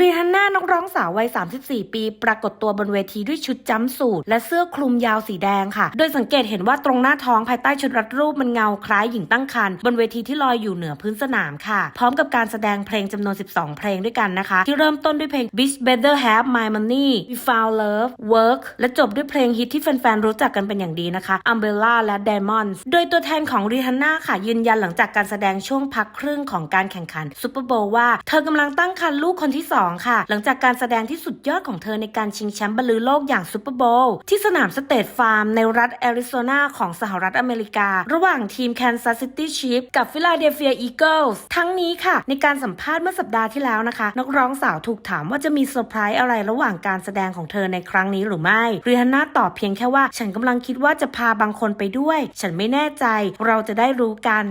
รีฮันน่านักร้องสาววัย 34 ปี ปรากฏตัวบนเวทีด้วยชุดจัมป์สูทและเสื้อคลุมยาวสีแดงค่ะ โดยสังเกตเห็นว่าตรงหน้าท้องภายใต้ชุดรัดรูปมันเงาคล้ายหญิงตั้งครรภ์บนเวทีที่ลอยอยู่เหนือพื้นสนามค่ะ พร้อมกับการแสดงเพลงจำนวน 12 เพลงด้วยกันนะคะ ที่เริ่มต้นด้วยเพลง Bitch Better Have My Money We Found Love Work และจบด้วยเพลงฮิตที่แฟนๆรู้จักกันเป็นอย่างดีนะคะ Umbrella และ Diamonds โดยตัวแทนของรีฮันน่าค่ะ ยืนยันหลังจากการแสดงช่วงพักครึ่งของการแข่งขันซูเปอร์โบว์ว่าเธอกำลังตั้งครรภ์ลูกคนที่2ค่ะ หลังจากการแสดงที่สุดยอดของเธอในการชิงแชมป์บรรลือโลกอย่างซูเปอร์โบว์ที่สนามสเตทฟาร์มในรัฐแอริโซนาของสหรัฐอเมริกา ระหว่างทีม Kansas City Chiefs กับ Philadelphia Eagles ทั้งนี้ค่ะ ในการสัมภาษณ์เมื่อสัปดาห์ที่แล้วนะคะ นักร้องสาวถูกถามว่าจะมีเซอร์ไพรส์อะไรระหว่างการแสดงของเธอในครั้งนี้หรือไม่ริฮันน่าตอบเพียงแค่ว่า ฉันกำลังคิดว่าจะพาบางคนไปด้วย ฉันไม่แน่ใจ เราจะได้รู้กัน